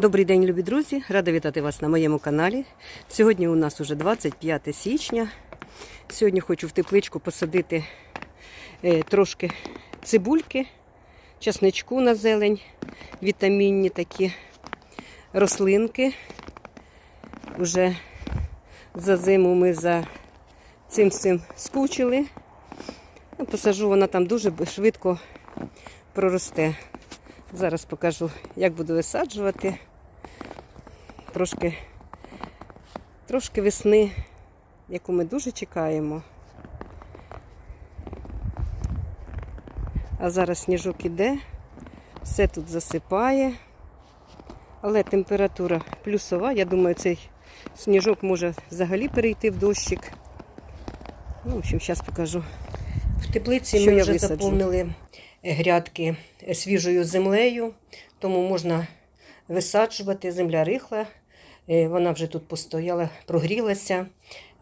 Добрий день, любі друзі! Рада вітати вас на моєму каналі. Сьогодні у нас уже 25 січня. Сьогодні хочу в тепличку посадити е, трошки цибульки, часничку на зелень, вітамінні такі рослинки. Уже за зиму ми за цим всім скучили. Ну, Посажу, вона там дуже швидко проросте. Зараз покажу, як буду висаджувати. Трошки, трошки весни, яку ми дуже чекаємо. А зараз сніжок іде, все тут засипає, але температура плюсова. Я думаю, цей сніжок може взагалі перейти в дощик. Ну, в общем, зараз покажу. В теплиці Що ми вже висаджу? заповнили грядки свіжою землею, тому можна висаджувати. Земля рихла, е, вона вже тут постояла, прогрілася.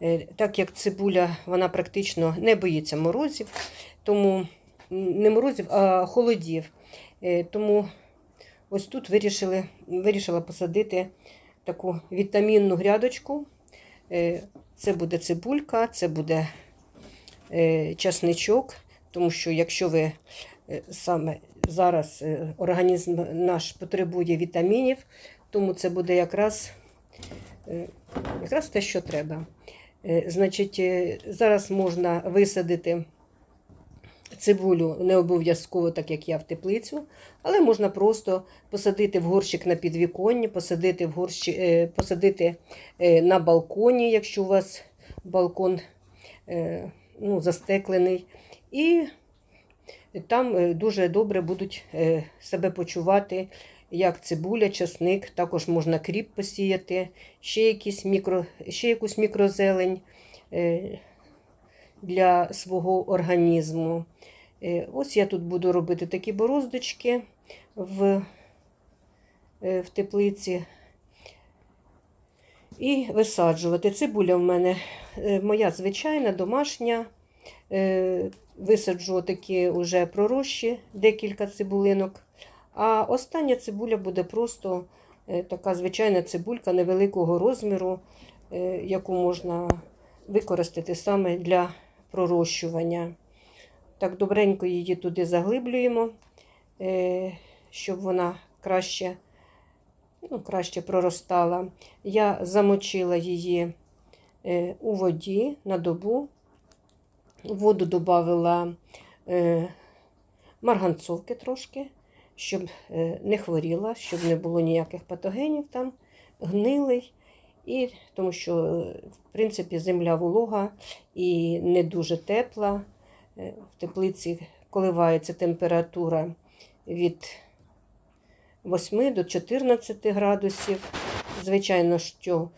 Е, Так як цибуля вона практично не боїться морозів, тому не морозів, а холодів. Е, Тому ось тут вирішили, вирішила посадити таку вітамінну грядочку. Е, Це буде цибулька, це буде е, часничок, тому що якщо ви е, саме зараз е, організм наш потребує вітамінів, тому це буде якраз, е, якраз те, що треба. Е, Значить, е, зараз можна висадити цибулю не обов'язково, так як я в теплицю, але можна просто посадити в горщик на підвіконні, посадити, в горщик, е, посадити е, на балконі, якщо у вас балкон е, ну, застеклений. І там е, дуже добре будуть е, себе почувати, як цибуля, часник, також можна кріп посіяти, ще, якісь мікро, ще якусь мікрозелень е, для свого організму. Е, Ось я тут буду робити такі бороздочки в, е, в теплиці. І висаджувати. Цибуля в мене моя звичайна, домашня. Висаджу такі вже пророщі, декілька цибулинок. А остання цибуля буде просто е, така звичайна цибулька невеликого розміру, е, яку можна використати саме для пророщування. Так, добренько її туди заглиблюємо, е, щоб вона краще, ну, краще проростала. Я замочила її у воді на добу. Воду додавила марганцовки трошки, щоб е, не хворіла, щоб не було ніяких патогенів там, гнилий. І тому що, е, в принципі, земля волога і не дуже тепла. Е, В теплиці коливається температура від 8 до 14 градусів. Звичайно, що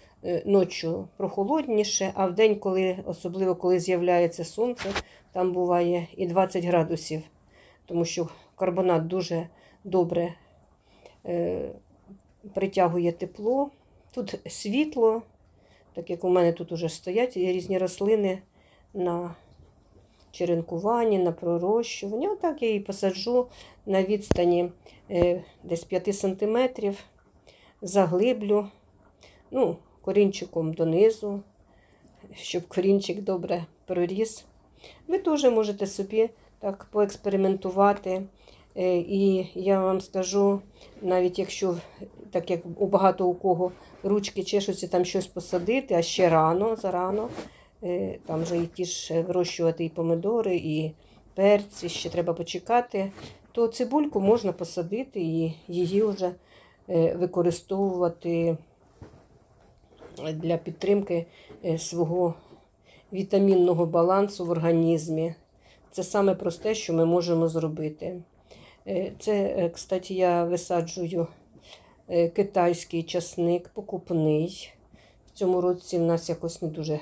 ночі прохолодніше, а в день, коли, особливо коли з'являється сонце, там буває і 20 градусів, тому що карбонат дуже добре е, притягує тепло. Тут світло, так як у мене тут уже стоять різні рослини на черенкуванні, на пророщуванні. Отак я її посаджу на відстані е, десь 5 сантиметрів, заглиблю, ну, корінчиком донизу, щоб корінчик добре проріс. Ви теж можете собі так поекспериментувати. Е, І я вам скажу, навіть якщо, так як у багато у кого ручки чешуться там щось посадити, а ще рано, зарано, е, там вже і ті ж вирощувати і помидори, і перці, ще треба почекати, то цибульку можна посадити і її вже е, використовувати для підтримки е, свого вітамінного балансу в організмі. Це саме просте, що ми можемо зробити. Е, Це, е, кстати, я висаджую е, китайський часник покупний. В цьому році в нас якось не дуже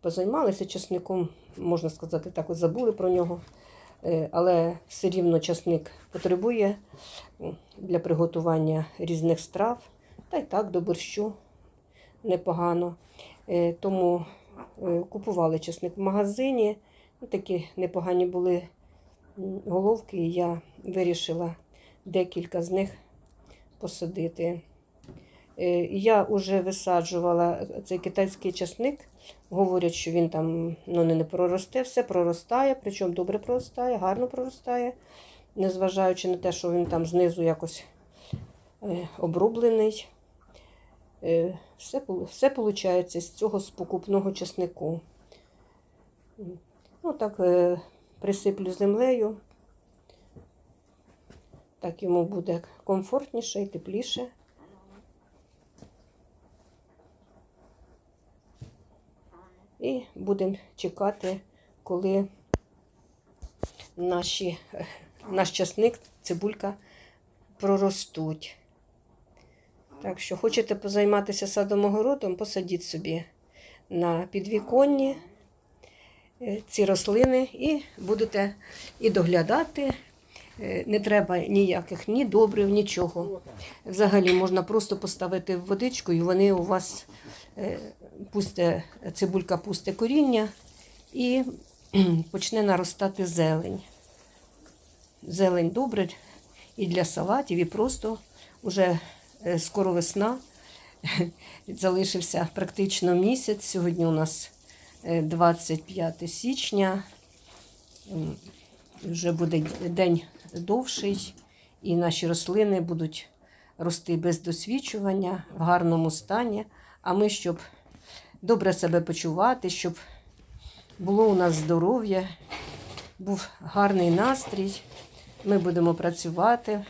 позаймалися часником, можна сказати, так забули про нього. Але все рівно часник потребує для приготування різних страв. Та й так до борщу непогано. Тому купували часник в магазині. Такі непогані були головки, я вирішила декілька з них посадити. Е, Я вже висаджувала цей китайський часник. Говорять, що він там ну, не, проросте, все проростає, причому добре проростає, гарно проростає, незважаючи на те, що він там знизу якось е, оброблений. Е, Все, все виходить з цього з покупного часнику. Ну, так присиплю землею. Так йому буде комфортніше і тепліше. І будемо чекати, коли наші, наш часник, цибулька проростуть. Так що хочете позайматися садом-огородом, посадіть собі на підвіконні ці рослини і будете і доглядати. Е, Не треба ніяких ні добрив, нічого. Взагалі можна просто поставити в водичку, і вони у вас е, пусте, цибулька пусте коріння і почне наростати зелень. Зелень добре і для салатів, і просто вже е, скоро весна. Залишився практично місяць. Сьогодні у нас е, 25 січня. Вже буде день довший, і наші рослини будуть рости без досвідчування, в гарному стані. А ми, щоб добре себе почувати, щоб було у нас здоров'я, був гарний настрій. Ми будемо працювати,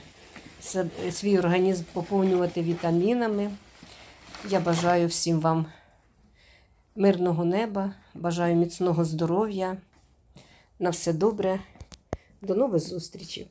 свій організм поповнювати вітамінами. Я бажаю всім вам мирного неба, бажаю міцного здоров'я. На все добре. До нових зустрічей!